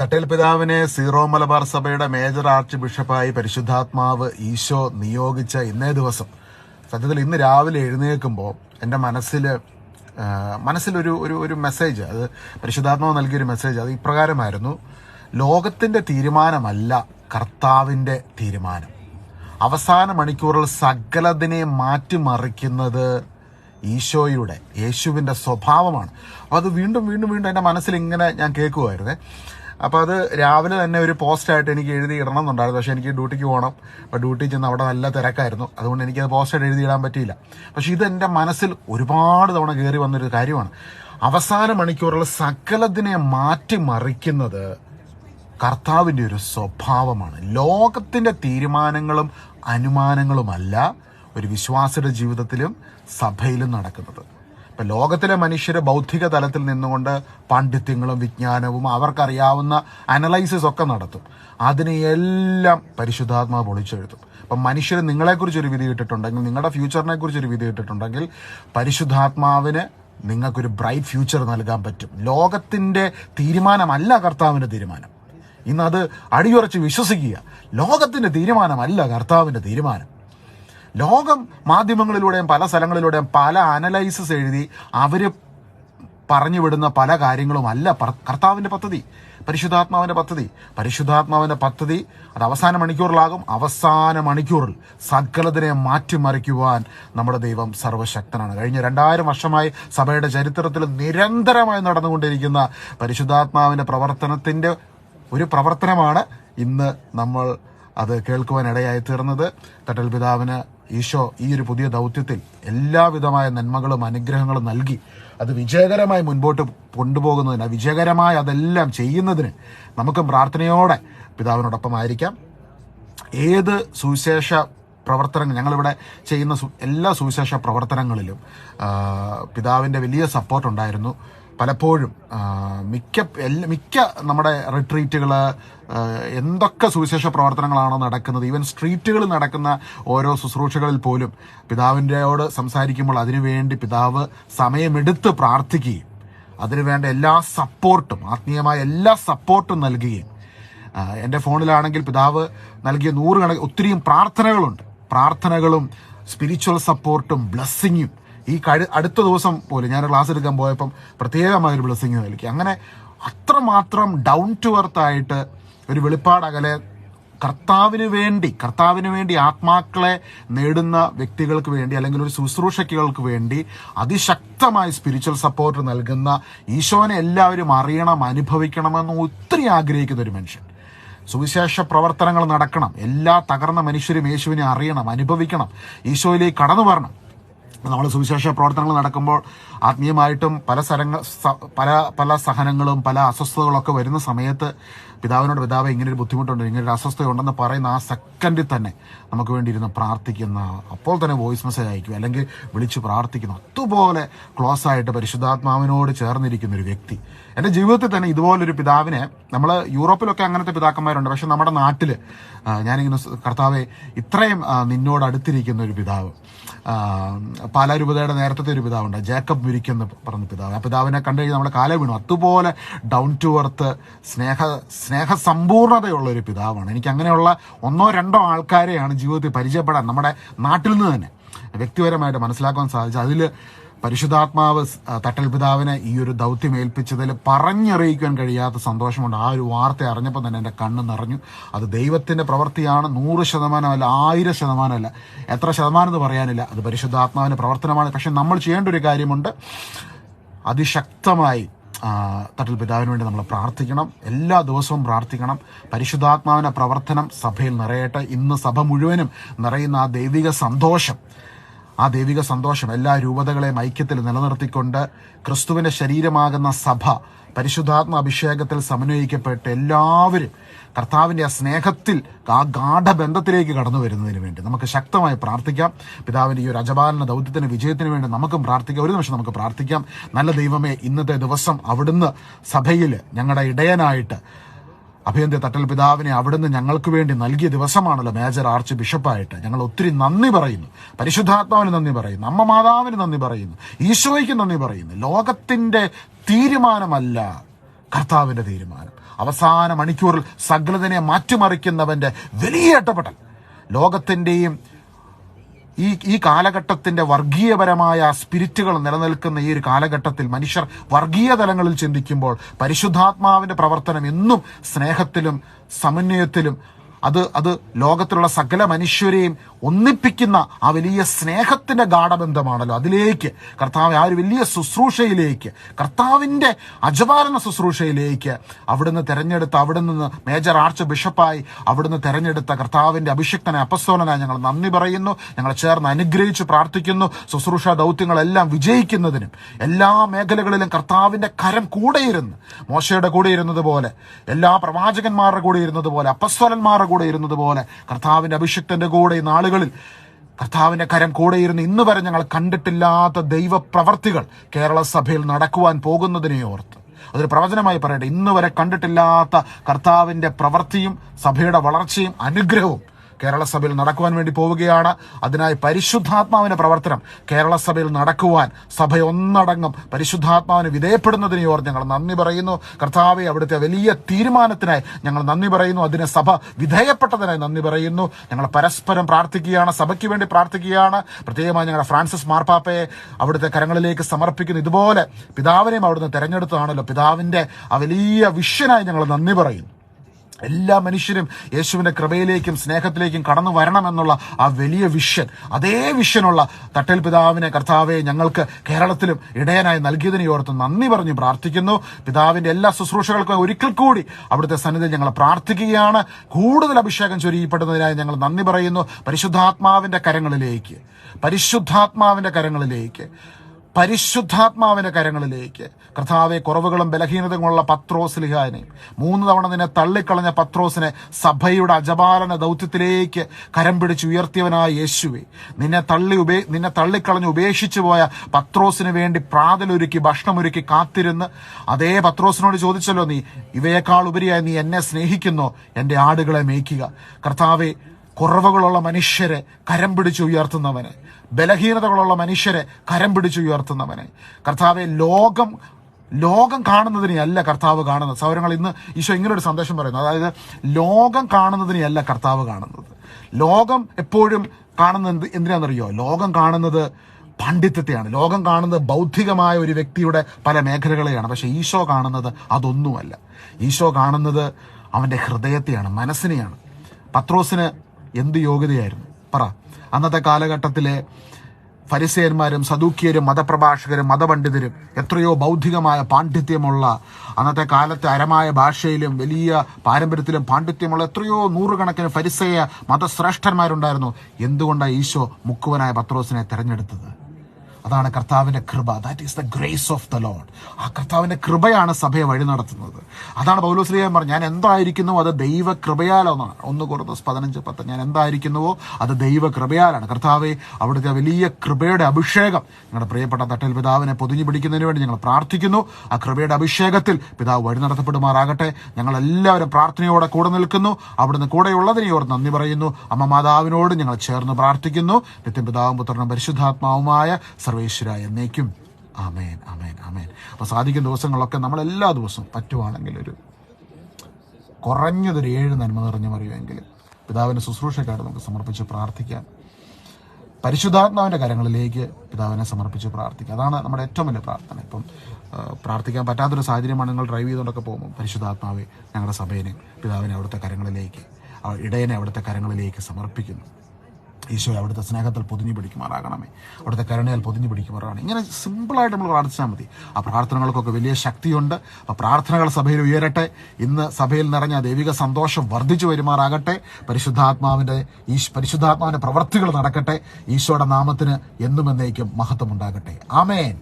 തട്ടേൽ പിതാവിനെ സീറോ മലബാർ സഭയുടെ major arch ബിഷപ്പായി പരിശുദ്ധാത്മാവ് ഈശോ നിയോഗിച്ച ഇന്നേ ദിവസം. സത്യത്തിൽ ഇന്ന് രാവിലെ എഴുന്നേൽക്കുമ്പോൾ എന്റെ മനസ്സിൽ മനസ്സിലൊരു ഒരു ഒരു മെസ്സേജ് അത് പരിശുദ്ധാത്മാവ് നൽകിയൊരു മെസ്സേജ് അത് ഇപ്രകാരമായിരുന്നു ലോകത്തിന്റെ തീരുമാനമല്ല കർത്താവിന്റെ തീരുമാനം. അവസാന മണിക്കൂറിൽ സകലതിനെ മാറ്റിമറിക്കുന്നത് ഈശോയുടെ യേശുവിന്റെ സ്വഭാവമാണ്. അപ്പോൾ അത് വീണ്ടും വീണ്ടും വീണ്ടും എന്റെ മനസ്സിൽ ഇങ്ങനെ ഞാൻ കേൾക്കുമായിരുന്നേ അപ്പോൾ അത് രാവിലെ തന്നെ ഒരു പോസ്റ്റായിട്ട് എനിക്ക് എഴുതി ഇടണം എന്നുണ്ടായിരുന്നു. പക്ഷേ എനിക്ക് ഡ്യൂട്ടിക്ക് പോകണം അപ്പോൾ ഡ്യൂട്ടി ചെന്ന് അവിടെ നല്ല തിരക്കായിരുന്നു. അതുകൊണ്ട് എനിക്കത് പോസ്റ്റായിട്ട് എഴുതി ഇടാൻ പറ്റിയില്ല. പക്ഷേ ഇത് മനസ്സിൽ ഒരുപാട് തവണ കയറി വന്നൊരു കാര്യമാണ്. അവസാന മണിക്കൂറുള്ള സകലതിനെ മാറ്റിമറിക്കുന്നത് കർത്താവിന്റെ ഒരു സ്വഭാവമാണ്. ലോകത്തിന്റെ തീരുമാനങ്ങളും അനുമാനങ്ങളുമല്ല ഒരു വിശ്വാസിയുടെ ജീവിതത്തിലും സഭയിലും നടക്കുന്നത്. ഇപ്പം ലോകത്തിലെ മനുഷ്യർ ബൗദ്ധിക തലത്തിൽ നിന്നുകൊണ്ട് പാണ്ഡിത്യങ്ങളും വിജ്ഞാനവും അവർക്കറിയാവുന്ന അനലൈസിസ് ഒക്കെ നടത്തും. അതിനെയെല്ലാം പരിശുദ്ധാത്മാവ് പൊളിച്ചെഴുതും അപ്പം മനുഷ്യർ നിങ്ങളെക്കുറിച്ച് ഒരു വിധി ഇട്ടിട്ടുണ്ടെങ്കിൽ നിങ്ങളുടെ ഫ്യൂച്ചറിനെ കുറിച്ച് ഒരു വിധി ഇട്ടിട്ടുണ്ടെങ്കിൽ പരിശുദ്ധാത്മാവിന് നിങ്ങൾക്കൊരു ബ്രൈറ്റ് ഫ്യൂച്ചർ നൽകാൻ പറ്റും. ലോകത്തിന്റെ തീരുമാനമല്ല കർത്താവിന്റെ തീരുമാനം. ഇന്നത് അടിയുറച്ച് വിശ്വസിക്കുക. ലോകത്തിന്റെ തീരുമാനമല്ല കർത്താവിന്റെ തീരുമാനം. ലോകം മാധ്യമങ്ങളിലൂടെയും പല സ്ഥലങ്ങളിലൂടെയും പല അനലൈസിസ് എഴുതി അവർ പറഞ്ഞു വിടുന്ന പല കാര്യങ്ങളും അല്ല കർത്താവിന്റെ പദ്ധതി പരിശുദ്ധാത്മാവിന്റെ പദ്ധതി. പരിശുദ്ധാത്മാവിന്റെ പദ്ധതി അത് അവസാന മണിക്കൂറിലാകും. അവസാന മണിക്കൂറിൽ സകലതിനെ മാറ്റിമറിക്കുവാൻ നമ്മുടെ ദൈവം സർവശക്തനാണ്. കഴിഞ്ഞ രണ്ടായിരം വർഷമായി സഭയുടെ ചരിത്രത്തിൽ നിരന്തരമായി നടന്നുകൊണ്ടിരിക്കുന്ന പരിശുദ്ധാത്മാവിന്റെ പ്രവർത്തനത്തിന്റെ ഒരു പ്രവർത്തനമാണ് ഇന്ന് നമ്മൾ അത് കേൾക്കുവാൻ ഇടയായി തീർന്നത്. തട്ടൽ പിതാവിന് ഈശോ ഈ ഒരു പുതിയ ദൗത്യത്തിൽ എല്ലാവിധമായ നന്മകളും അനുഗ്രഹങ്ങളും നൽകി അത് വിജയകരമായി മുൻപോട്ട് കൊണ്ടുപോകുന്നതിന് വിജയകരമായി അതെല്ലാം ചെയ്യുന്നതിന് നമുക്കും പ്രാർത്ഥനയോടെ പിതാവിനോടൊപ്പം ആയിരിക്കാം ഏത് സുവിശേഷ പ്രവർത്തനങ്ങൾ ഞങ്ങളിവിടെ ചെയ്യുന്ന എല്ലാ സുവിശേഷ പ്രവർത്തനങ്ങളിലും പിതാവിന്റെ വലിയ സപ്പോർട്ട് ഉണ്ടായിരുന്നു പലപ്പോഴും മിക്ക മിക്ക നമ്മുടെ റിട്രീറ്റുകൾ എന്തൊക്കെ സുവിശേഷ പ്രവർത്തനങ്ങളാണോ നടക്കുന്നത് ഈവൻ സ്ട്രീറ്റുകളിൽ നടക്കുന്ന ഓരോ ശുശ്രൂഷകളിൽ പോലും പിതാവിന്റെയോട് സംസാരിക്കുമ്പോൾ അതിനുവേണ്ടി പിതാവ് സമയമെടുത്ത് പ്രാർത്ഥിക്കുകയും അതിനുവേണ്ട എല്ലാ സപ്പോർട്ടും ആത്മീയമായ എല്ലാ സപ്പോർട്ടും നൽകുകയും എന്റെ ഫോണിലാണെങ്കിൽ പിതാവ് നൽകിയ നൂറുകണക്കിന് ഒത്തിരിയും പ്രാർത്ഥനകളുണ്ട്. പ്രാർത്ഥനകളും സ്പിരിച്വൽ സപ്പോർട്ടും ബ്ലെസ്സിങ്ങും ഈ കഴി അടുത്ത ദിവസം പോലും ഞാൻ ക്ലാസ് എടുക്കാൻ പോയപ്പം പ്രത്യേകമായ ഒരു ബ്ലെസ്സിങ് നൽകി. അങ്ങനെ അത്രമാത്രം ഡൗൺ ടു എർത്ത് ആയിട്ട് ഒരു വെളിപ്പാടകലെ കർത്താവിന് വേണ്ടി കർത്താവിന് വേണ്ടി ആത്മാക്കളെ നേടുന്ന വ്യക്തികൾക്ക് വേണ്ടി അല്ലെങ്കിൽ ഒരു ശുശ്രൂഷകൾക്ക് വേണ്ടി അതിശക്തമായ സ്പിരിച്വൽ സപ്പോർട്ട് നൽകുന്ന ഈശോനെ എല്ലാവരും അറിയണം അനുഭവിക്കണമെന്ന് ഒത്തിരി ആഗ്രഹിക്കുന്ന ഒരു മനുഷ്യൻ. സുവിശേഷ പ്രവർത്തനങ്ങൾ നടക്കണം. എല്ലാ തകർന്ന മനുഷ്യരും യേശുവിനെ അറിയണം അനുഭവിക്കണം. ഈശോയിലേക്ക് കടന്നു വരണം. നമ്മൾ സുവിശേഷ പ്രവർത്തനങ്ങൾ നടക്കുമ്പോൾ ആത്മീയമായിട്ടും പല സ്ഥലങ്ങൾ പല പല സഹനങ്ങളും പല അസ്വസ്ഥതകളൊക്കെ വരുന്ന സമയത്ത് പിതാവിനോട് പിതാവ് ഇങ്ങനെ ഒരു ബുദ്ധിമുട്ടുണ്ട് ഇങ്ങനെ ഒരു അസ്വസ്ഥയുണ്ടെന്ന് പറയുന്ന ആ സെക്കൻഡിൽ തന്നെ നമുക്ക് വേണ്ടി ഇരുന്ന് പ്രാർത്ഥിക്കുന്ന അപ്പോൾ തന്നെ വോയിസ് മെസ്സേജ് അയക്കും അല്ലെങ്കിൽ വിളിച്ച് പ്രാർത്ഥിക്കുന്നു അതുപോലെ ക്ലോസ് ആയിട്ട് പരിശുദ്ധാത്മാവിനോട് ചേർന്നിരിക്കുന്ന ഒരു വ്യക്തി. എന്റെ ജീവിതത്തിൽ തന്നെ ഇതുപോലൊരു പിതാവിനെ നമ്മൾ യൂറോപ്പിലൊക്കെ അങ്ങനത്തെ പിതാക്കന്മാരുണ്ട് പക്ഷെ നമ്മുടെ നാട്ടിൽ ഞാനിങ്ങനെ കർത്താവെ ഇത്രയും നിന്നോട് അടുത്തിരിക്കുന്ന ഒരു പിതാവ് പാലാരൂപതയുടെ നേരത്തെ ഒരു പിതാവുണ്ട് ജേക്കബ് മുരിക്കെന്ന് പറഞ്ഞ പിതാവ്. ആ പിതാവിനെ കണ്ടു കഴിഞ്ഞാൽ നമ്മുടെ കാലം വീണു. അതുപോലെ ഡൗൺ ടു എർത്ത് സ്നേഹ സ്നേഹസമ്പൂർണതയുള്ള ഒരു പിതാവാണ്. എനിക്ക് അങ്ങനെയുള്ള ഒന്നോ രണ്ടോ ആൾക്കാരെയാണ് ജീവിതത്തിൽ പരിചയപ്പെടാൻ നമ്മുടെ നാട്ടിൽ നിന്ന് തന്നെ വ്യക്തിപരമായിട്ട് മനസ്സിലാക്കാൻ സാധിച്ചത്. അതിൽ പരിശുദ്ധാത്മാവ് തട്ടൽ പിതാവിനെ ഈ ഒരു ദൗത്യം ഏൽപ്പിച്ചതിൽ പറഞ്ഞറിയിക്കാൻ കഴിയാത്ത സന്തോഷമുണ്ട്. ആ ഒരു വാർത്ത അറിഞ്ഞപ്പോൾ തന്നെ എന്റെ കണ്ണ് നിറഞ്ഞു. അത് ദൈവത്തിന്റെ പ്രവൃത്തിയാണ്. നൂറ് ശതമാനമല്ല ആയിരം ശതമാനമല്ല. എത്ര ശതമാനം എന്ന് പറയാനില്ല. അത് പരിശുദ്ധാത്മാവിന്റെ പ്രവർത്തനമാണ്. പക്ഷെ നമ്മൾ ചെയ്യേണ്ട ഒരു കാര്യമുണ്ട്. അതിശക്തമായി തട്ടിൽ പിതാവിന് വേണ്ടി നമ്മൾ പ്രാർത്ഥിക്കണം. എല്ലാ ദിവസവും പ്രാർത്ഥിക്കണം. പരിശുദ്ധാത്മാവിന്റെ പ്രവർത്തനം സഭയിൽ നിറയട്ടെ. ഇന്ന് സഭ മുഴുവനും നിറയുന്ന ആ ദൈവിക സന്തോഷം. ആ ദൈവിക സന്തോഷം എല്ലാ രൂപതകളെയും ഐക്യത്തിൽ നിലനിർത്തിക്കൊണ്ട് ക്രിസ്തുവിന്റെ ശരീരമാകുന്ന സഭ പരിശുദ്ധാത്മ അഭിഷേകത്തിൽ സമന്വയിക്കപ്പെട്ട് എല്ലാവരും കർത്താവിന്റെ ആ സ്നേഹത്തിൽ ആ ഗാഠബന്ധത്തിലേക്ക് കടന്നു വരുന്നതിന് വേണ്ടി നമുക്ക് ശക്തമായി പ്രാർത്ഥിക്കാം. പിതാവിന്റെ ഈ ഒരു അജപാലന ദൗത്യത്തിന് വിജയത്തിന് വേണ്ടി നമുക്കും പ്രാർത്ഥിക്കാം. ഒരു നിമിഷം നമുക്ക് പ്രാർത്ഥിക്കാം. നല്ല ദൈവമേ ഇന്നത്തെ ദിവസം അവിടുന്ന് സഭയിൽ ഞങ്ങളുടെ ഇടയനായിട്ട് അഭയന്ത തട്ടൽ പിതാവിനെ അവിടുന്ന് ഞങ്ങൾക്ക് വേണ്ടി നൽകിയ ദിവസമാണല്ലോ മേജർ ആർച്ച് ബിഷപ്പായിട്ട്. ഞങ്ങൾ ഒത്തിരി നന്ദി പറയുന്നു. പരിശുദ്ധാത്മാവിന് നന്ദി പറയുന്നു. അമ്മ മാതാവിന് നന്ദി പറയുന്നു. ഈശോയ്ക്ക് നന്ദി പറയുന്നു. ലോകത്തിന്റെ തീരുമാനമല്ല കർത്താവിന്റെ തീരുമാനം. അവസാന മണിക്കൂറിൽ സകലതിനെ മാറ്റിമറിക്കുന്നവന്റെ വലിയ ഇടപെടൽ. ലോകത്തിന്റെയും ഈ ഈ കാലഘട്ടത്തിന്റെ വർഗീയപരമായ സ്പിരിറ്റുകൾ നിലനിൽക്കുന്ന ഈ ഒരു കാലഘട്ടത്തിൽ മനുഷ്യർ വർഗീയ തലങ്ങളിൽ ചിന്തിക്കുമ്പോൾ പരിശുദ്ധാത്മാവിന്റെ പ്രവർത്തനം എന്നും സ്നേഹത്തിലും സമന്വയത്തിലും അത് അത് ലോകത്തിലുള്ള സകല മനുഷ്യരെയും ഒന്നിപ്പിക്കുന്ന ആ വലിയ സ്നേഹത്തിന്റെ ഗാഠബന്ധമാണല്ലോ. അതിലേക്ക് കർത്താവ് ആ ഒരു വലിയ ശുശ്രൂഷയിലേക്ക് കർത്താവിന്റെ അജപാലന ശുശ്രൂഷയിലേക്ക് അവിടുന്ന് തെരഞ്ഞെടുത്ത അവിടെ നിന്ന് മേജർ ആർച്ച് ബിഷപ്പായി അവിടുന്ന് തെരഞ്ഞെടുത്ത കർത്താവിന്റെ അഭിഷിക്തനെ അപസ്തോലനായി ഞങ്ങൾ നന്ദി പറയുന്നു. ഞങ്ങൾ ചേർന്ന് അനുഗ്രഹിച്ച് പ്രാർത്ഥിക്കുന്നു. ശുശ്രൂഷ ദൗത്യങ്ങളെല്ലാം വിജയിക്കുന്നതിനും എല്ലാ മേഖലകളിലും കർത്താവിന്റെ കരം കൂടെയിരുന്ന് മോശയുടെ കൂടെ ഇരുന്നത് പോലെ എല്ലാ പ്രവാചകന്മാരുടെ കൂടെ ഇരുന്നത് പോലെ അപ്പസ്വലന്മാരുടെ കൂടെ ഇരുന്നത് പോലെ കർത്താവിന്റെ അഭിഷിക്തന്റെ കൂടെ ഈ നാളുകളിൽ കർത്താവിന്റെ കരം കൂടെ കൂടെയിരുന്ന് ഇന്ന് വരെ ഞങ്ങൾ കണ്ടിട്ടില്ലാത്ത ദൈവപ്രവർത്തികൾ കേരള സഭയിൽ നടക്കുവാൻ പോകുന്നതിനെ ഓർത്ത്. അതൊരു പ്രവചനമായി പറയട്ടെ. ഇന്ന് വരെ കണ്ടിട്ടില്ലാത്ത കർത്താവിന്റെ പ്രവൃത്തിയും സഭയുടെ വളർച്ചയും അനുഗ്രഹവും കേരള സഭയിൽ നടക്കുവാൻ വേണ്ടി പോവുകയാണ്. അതിനായി പരിശുദ്ധാത്മാവിന്റെ പ്രവർത്തനം കേരള സഭയിൽ നടക്കുവാൻ സഭ ഒന്നടങ്കം പരിശുദ്ധാത്മാവിന് വിധേയപ്പെടുന്നതിനെ ഓർ ഞങ്ങൾ നന്ദി പറയുന്നു. കർത്താവെ അവിടുത്തെ വലിയ തീരുമാനത്തിനായി ഞങ്ങൾ നന്ദി പറയുന്നു. അതിന് സഭ വിധേയപ്പെട്ടതിനായി നന്ദി പറയുന്നു. ഞങ്ങൾ പരസ്പരം പ്രാർത്ഥിക്കുകയാണ് സഭയ്ക്ക് വേണ്ടി പ്രാർത്ഥിക്കുകയാണ്. പ്രത്യേകമായി ഞങ്ങളുടെ ഫ്രാൻസിസ് മാർപ്പാപ്പയെ അവിടുത്തെ കരങ്ങളിലേക്ക് സമർപ്പിക്കുന്നു ഇതുപോലെ പിതാവിനെയും അവിടുന്ന് തെരഞ്ഞെടുത്തതാണല്ലോ. പിതാവിന്റെ ആ വലിയ വിഷനായി ഞങ്ങൾ നന്ദി പറയുന്നു. എല്ലാ മനുഷ്യരും യേശുവിന്റെ കൃപയിലേക്കും സ്നേഹത്തിലേക്കും കടന്നു വരണം എന്നുള്ള ആ വലിയ വിഷൻ അതേ വിഷനുള്ള തട്ടൽ പിതാവിനെ കർത്താവെ ഞങ്ങൾക്ക് കേരളത്തിലും ഇടയനായി നൽകിയതിനെ ഓർത്ത് നന്ദി പറഞ്ഞു പ്രാർത്ഥിക്കുന്നു. പിതാവിന്റെ എല്ലാ ശുശ്രൂഷകൾക്കും ഒരിക്കൽ കൂടി അവിടുത്തെ സന്നിധി ഞങ്ങൾ പ്രാർത്ഥിക്കുകയാണ്. കൂടുതൽ അഭിഷേകം ചൊരിയപ്പെടുന്നതിനായി ഞങ്ങൾ നന്ദി പറയുന്നു. പരിശുദ്ധാത്മാവിന്റെ കരങ്ങളിലേക്ക് പരിശുദ്ധാത്മാവിന്റെ കരങ്ങളിലേക്ക്. പരിശുദ്ധാത്മാവിന്റെ കരങ്ങളിലേക്ക്. കർത്താവെ കുറവുകളും ബലഹീനതകളുള്ള പത്രോസ് മൂന്ന് തവണ നിന്നെ തള്ളിക്കളഞ്ഞ പത്രോസിനെ സഭയുടെ അജപാലന ദൗത്യത്തിലേക്ക് കരം പിടിച്ച് ഉയർത്തിയവനായ യേശുവെ. നിന്നെ തള്ളി ഉപേ നിന്നെ തള്ളിക്കളഞ്ഞ് ഉപേക്ഷിച്ചു പോയ പത്രോസിന് വേണ്ടി പ്രാതലൊരുക്കി ഭക്ഷണമൊരുക്കി കാത്തിരുന്ന് അതേ പത്രോസിനോട് ചോദിച്ചല്ലോ നീ ഇവയേക്കാൾ ഉപരിയായി നീ എന്നെ സ്നേഹിക്കുന്നോ എന്റെ ആടുകളെ മേയ്ക്കുക. കർത്താവെ കുറവുകളുള്ള മനുഷ്യരെ കരം പിടിച്ച് ഉയർത്തുന്നവനെ ബലഹീനതകളുള്ള മനുഷ്യരെ കരം പിടിച്ച് ഉയർത്തുന്നവനെ. കർത്താവെ ലോകം ലോകം കാണുന്നതിനെയല്ല കർത്താവ് കാണുന്നത്. സൗരങ്ങൾ ഇന്ന് ഈശോ ഇങ്ങനെ ഒരു സന്ദേശം പറയുന്നു. അതായത് ലോകം കാണുന്നതിനെയല്ല കർത്താവ് കാണുന്നത്. ലോകം എപ്പോഴും കാണുന്നത് എന്തിനാണെന്നറിയോ? ലോകം കാണുന്നത് പാണ്ഡിത്യത്തെയാണ്. ലോകം കാണുന്നത് ബൗദ്ധികമായ ഒരു വ്യക്തിയുടെ പല മേഖലകളെയാണ്. പക്ഷേ ഈശോ കാണുന്നത് അതൊന്നുമല്ല. ഈശോ കാണുന്നത് അവന്റെ ഹൃദയത്തെയാണ് മനസ്സിനെയാണ്. പത്രോസിന് എന്ത് യോഗ്യതയായിരുന്നു? പറ. അന്നത്തെ കാലഘട്ടത്തിലെ ഫരിസേന്മാരും സദൂക്യരും മതപ്രഭാഷകരും മതപണ്ഡിതരും എത്രയോ ബൗദ്ധികമായ പാണ്ഡിത്യമുള്ള അന്നത്തെ കാലത്തെ അരമായ ഭാഷയിലും വലിയ പാരമ്പര്യത്തിലും പാണ്ഡിത്യമുള്ള എത്രയോ നൂറുകണക്കിന് ഫരിസേയ മതശ്രേഷ്ഠന്മാരുണ്ടായിരുന്നു. എന്തുകൊണ്ടാണ് ഈശോ മുക്കുവനായ പത്രോസിനെ തെരഞ്ഞെടുത്തത്? അതാണ് കർത്താവിന്റെ കൃപ. That is the grace of the lord ആ കർത്താവിന്റെ കൃപയാണ് സഭയെ വഴി നടത്തുന്നത്. അതാണ് പൗലോസ്ലിയെ പറഞ്ഞു ഞാൻ എന്തായിരിക്കുന്നുവോ അത് ദൈവ കൃപയാലെന്നാണ് ഒന്ന് കുറച്ച് പതിനഞ്ച് പത്ത്. ഞാൻ എന്തായിരിക്കുന്നുവോ അത് ദൈവ കൃപയാലാണ് കർത്താവെ അവിടുത്തെ വലിയ കൃപയുടെ അഭിഷേകം ഞങ്ങളുടെ പ്രിയപ്പെട്ട തട്ടൽ പിതാവിനെ പൊതിഞ്ഞു പിടിക്കുന്നതിന് വേണ്ടി ഞങ്ങൾ പ്രാർത്ഥിക്കുന്നു. ആ കൃപയുടെ അഭിഷേകത്തിൽ പിതാവ് വഴി നടത്തപ്പെടുമാറാകട്ടെ. ഞങ്ങൾ എല്ലാവരും പ്രാർത്ഥനയോടെ കൂടെ നിൽക്കുന്നു. അവിടുന്ന് ഓർത്ത് നന്ദി പറയുന്നു. അമ്മ മാതാവിനോട് ഞങ്ങൾ ചേർന്ന് പ്രാർത്ഥിക്കുന്നു. നിത്യം പിതാവും പുത്രനും പരിശുദ്ധാത്മാവുമായ സർവേശ്വര എന്നേക്കും ആമേൻ ആമേൻ ആമേൻ അപ്പോൾ സാധിക്കുന്ന ദിവസങ്ങളൊക്കെ നമ്മൾ എല്ലാ ദിവസവും പറ്റുവാണെങ്കിൽ ഒരു കുറഞ്ഞതൊരു ഏഴ് നന്മ നിറഞ്ഞു മറിയുമെങ്കിൽ പിതാവിന്റെ ശുശ്രൂഷക്കാർ നമുക്ക് സമർപ്പിച്ച് പ്രാർത്ഥിക്കാം. പരിശുദ്ധാത്മാവിന്റെ കാര്യങ്ങളിലേക്ക് പിതാവിനെ സമർപ്പിച്ച് പ്രാർത്ഥിക്കുക അതാണ് നമ്മുടെ ഏറ്റവും വലിയ പ്രാർത്ഥന. ഇപ്പം പ്രാർത്ഥിക്കാൻ പറ്റാത്തൊരു സാഹചര്യമാണ് നിങ്ങൾ ഡ്രൈവ് ചെയ്തുകൊണ്ടൊക്കെ പോകുമ്പോൾ പരിശുദ്ധാത്മാവെ ഞങ്ങളുടെ സഭയിനെ പിതാവിനെ അവിടുത്തെ കരങ്ങളിലേക്ക് ഇടയനെ അവിടുത്തെ കരങ്ങളിലേക്ക് സമർപ്പിക്കുന്നു. ഈശോ അവിടുത്തെ സ്നേഹത്തിൽ പൊതിഞ്ഞു പിടിക്കുമാറാകണമേ. അവിടുത്തെ കരുണയാൽ പൊതിഞ്ഞു പിടിക്കുമാറാകണം ഇങ്ങനെ സിമ്പിളായിട്ട് നമ്മൾ പ്രാർത്ഥിച്ചാൽ മതി. ആ പ്രാർത്ഥനകൾക്കൊക്കെ വലിയ ശക്തിയുണ്ട്. അപ്പോൾ പ്രാർത്ഥനകൾ സഭയിൽ ഉയരട്ടെ. ഇന്ന് സഭയിൽ നിറഞ്ഞ ദൈവിക സന്തോഷം വർദ്ധിച്ചു വരുമാറാകട്ടെ. പരിശുദ്ധാത്മാവിന്റെ ഈ പരിശുദ്ധാത്മാവിന്റെ പ്രവർത്തികൾ നടക്കട്ടെ. ഈശോയുടെ നാമത്തിന് എന്നും എന്നേക്കും മഹത്വം ഉണ്ടാകട്ടെ ആമേൻ.